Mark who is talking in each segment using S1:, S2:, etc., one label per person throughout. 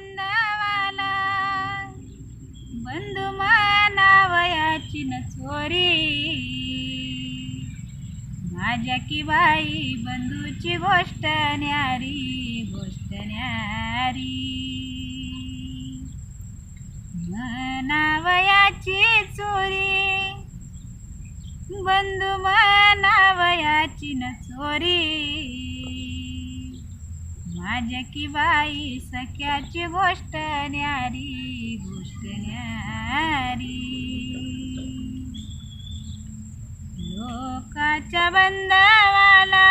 S1: बंधवाला बंधू मानावयाची न चोरी. माझ्या की बाई बंधूची गोष्ट न्यारी गोष्ट न्यारी. मनावयाची चोरी. बंधू मनावयाची न चोरी. माझ्या की बाई सख्याची गोष्ट न्यारी गोष्ट न्यारी. लोकाच्या बंधावाला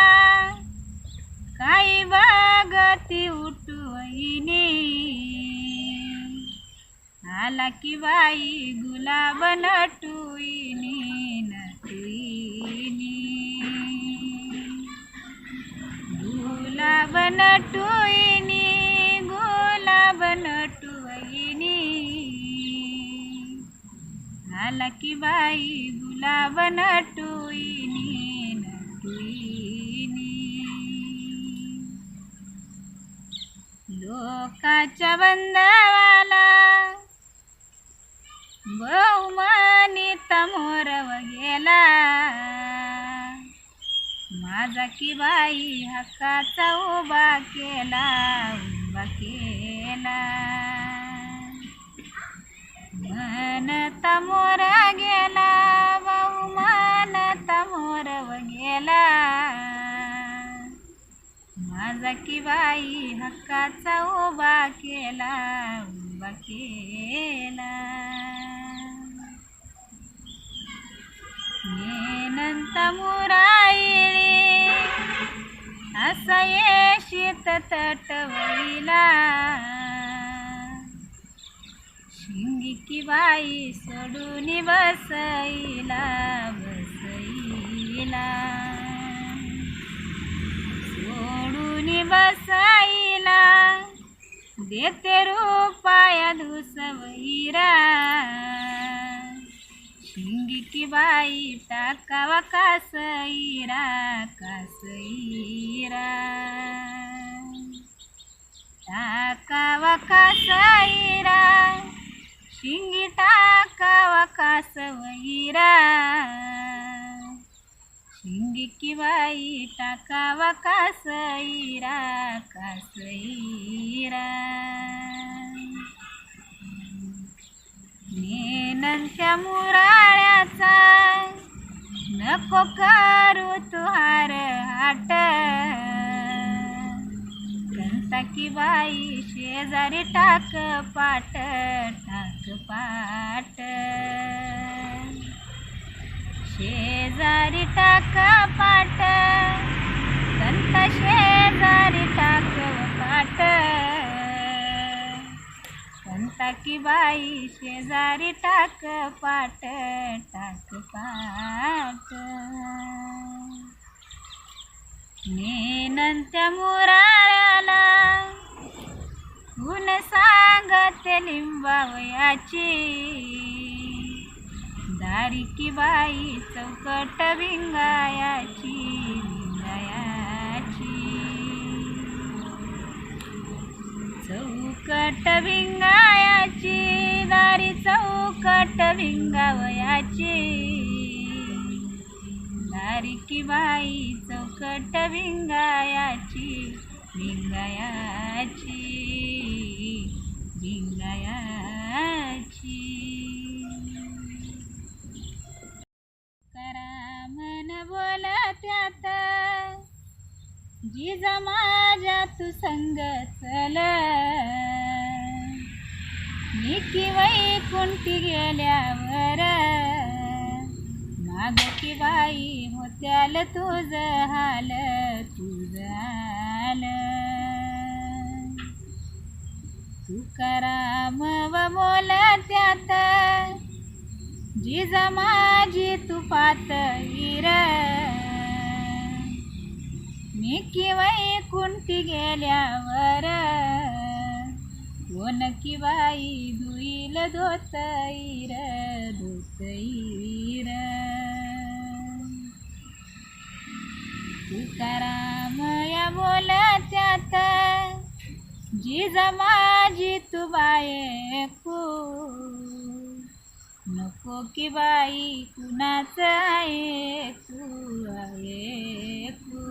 S1: काही बागती उठवईने आला की बाई गुलाब नटुईने गुलाब नटुईनी गुलाब नटुईनी आला की बाई गुलाब नटुईनी नटुईनी लोकाच्या बंधावाला बहुमानित मोरव गेला माझा की बाई हक्काचा उभा केला उभा केला. मनता मोर गेला बहुमानता मोरव गेला. माझा की बाई हक्काचा उभा केला उभा केला. मुराईळी असा येशीत तटवईला शिंगी की बाई सोडून बसईला बसईला. सोडून बसईला देते रूपाया दुसवईरा शिंगी की बाई टाकावा कासईरा कासईरा. टाकावा कासईरा शिंगी टाकावा कासवईरा. शिंगी की बाई टाकावा कासईरा कासईरा. नेनंत्या मुराळ्याचा नको करू तुहार हाट. कंता की बाई शेजारी टाक पाट टाक पाट. शेजारी टाक पाट कंत शेजारी टाक पाट. कंता की बाई शेजारी टाक पाट टाक पाट. नेनंत्या मुराळ्याला गुण सांगत लिंबावयाची दारिकी बाई चौकट भिंगायाची भिंगायाची. चौकट भिंगा मुकट विंगावयाची नारिकी बाई चौकट विंगायाची विंगायाची. विंगायाची करा मन बोला त्यात. जिजा माझ्या तू संग मी की कुंटी गेल्यावर? माग की बाई होत्याल तुझ हाल तुझ हाल तुकाराम व बोला त्यात जिजा माझी तुपात इर मी की कुंटी गेल्यावर? कोण की बाई धुईल धोतईर धोतईर. तुकाराम या बोलत्यात माझी तू बायकू नको की बाई कुणाचं ऐकू ऐकू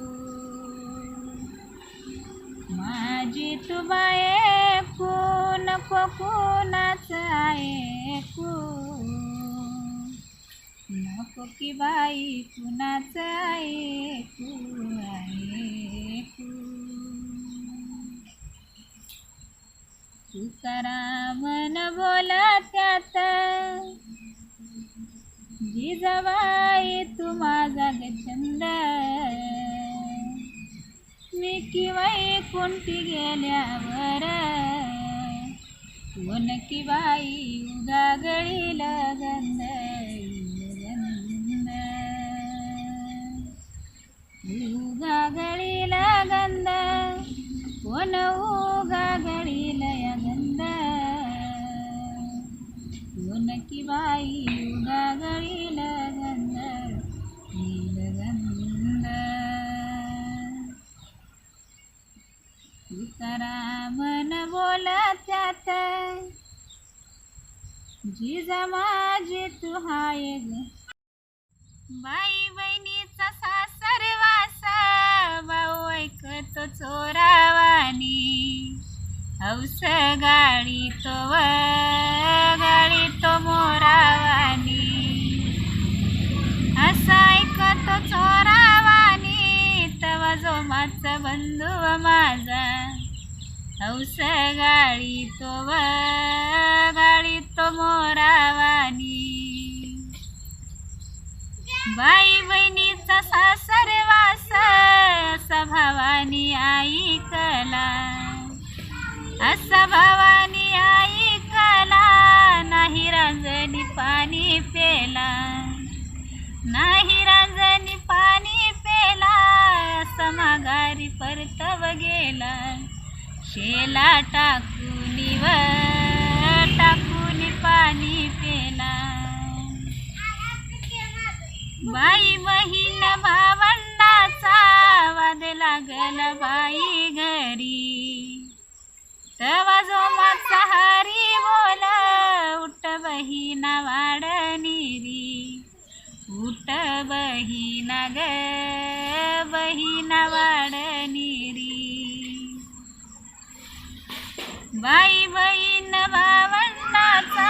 S1: माझी तू बायकू नको कुणाचं ऐकू नको की बाई कुणाचं ऐकू ऐकू तुकारामन बोला त्यात जिजाबाई तू माझा छंद मी किवाई कोणती गेल्यावर मुनकी बाई उगागळील गंध गंध उगागळील गंध कोण उगागळील या गंध कोण बाई उगा जिजा माझी तू हाय बाई बहिणीचा सासर वासा भाऊ ऐकतो चोरावानी. हौस गाडी तो व गाडी तो मोरावानी. असा ऐकतो चोरावानी तवा जो माझा बंधू माझा. हौस गाडी तो व गाडी तो मोरावानी. बाई बहिणीचा सासर वास असा ऐकला. असा भावानी ऐकला नाही रांजणी पाणी पेला नाही रांजणी पाणी पेला समागारी परतव गेला. शेला टाकून व टाकून पाणी पेला बाई बहीण भावंडाचा वाद लागल बाई घरी. तवा जो माझा हरी बोल उठ बहीणा वाड निरी उठ बहीणा ग बहीणा वाड बाई बहीण भावंडाचा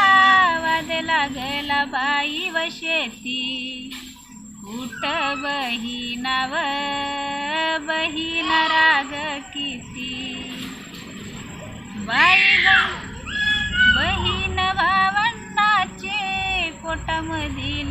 S1: वाद लागला बाई व शेती. उठ बहीणा बहीण राग किती. बाई बहीण भावंडाचे पोटामधील